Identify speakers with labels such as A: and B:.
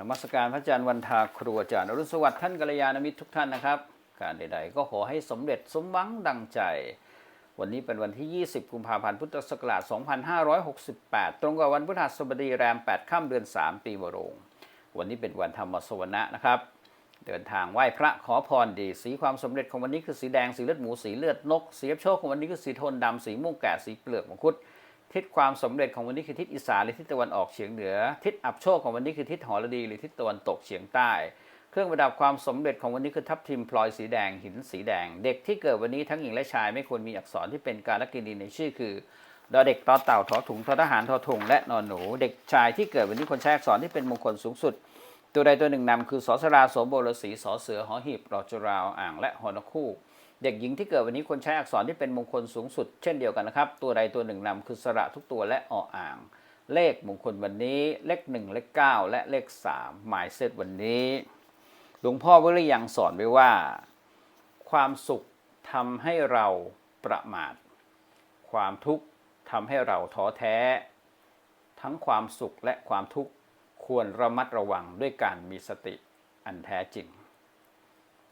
A: นมัสการพระอาจารย์วันทาครูอาจารย์อรุณสวัสดิ์ท่านกัลยาณมิตรทุกท่านนะครับ การใด ๆ ก็ขอให้สำเร็จสมหวังดังใจ วันนี้เป็นวันที่ 20 กุมภาพันธ์พุทธศักราช 2568 ตรงกับวันพฤหัสบดีแรม 8 ค่ำเดือน 3 ปีมะโรง วันนี้เป็นวันธรรมสวนะนะครับ เดินทางไหว้พระขอพรดี สีความสำเร็จของวันนี้คือสีแดงสีเลือดหมูสีเลือดนกสีโชคของวันนี้คือสีโทนดำสีม่วงแก่สีเปลือกมังคุด ทิศความสำเร็จของวันนี้คือทิศอีสานหรือทิศตะวันออกเฉียงเหนือ ทิศอับโชคของวันนี้คือทิศหอระดีหรือทิศตะวันตกเฉียงใต้ เครื่องประดับความสำเร็จของวันนี้คือทับทิมพลอยสีแดงหินสีแดง เด็กที่เกิดวันนี้ทั้งหญิงและชายไม่ควรมีอักษรที่เป็นการลกินีในชื่อคือดอเด็กตอเต่าทอถุงทอทหารทอถุงและนอนหนู เด็กชายที่เกิดวันนี้คนใช้อักษรที่เป็นมงคลสูงสุด ตัวใดตัวหนึ่งนำคือสอสราโสมโบรสีสอเสือหอหีบรอจราวอ่างและหอนกคู่ เด็กหญิงที่เกิดวันนี้ควรใช้อักษรที่เป็นมงคลสูงสุดเช่นเดียวกันนะครับ ตัวใดตัวหนึ่งนำคือสระทุกตัวและออ่าง เลขมงคลวันนี้เลขหนึ่งเลขเก้าและเลขสามหมายเซตวันนี้หลวงพ่อวิริยังสอนไว้ว่า ความสุขทำให้เราประมาท ความทุกข์ทำให้เราท้อแท้ ทั้งความสุขและความทุกข์ควรระมัดระวังด้วยการมีสติอันแท้จริง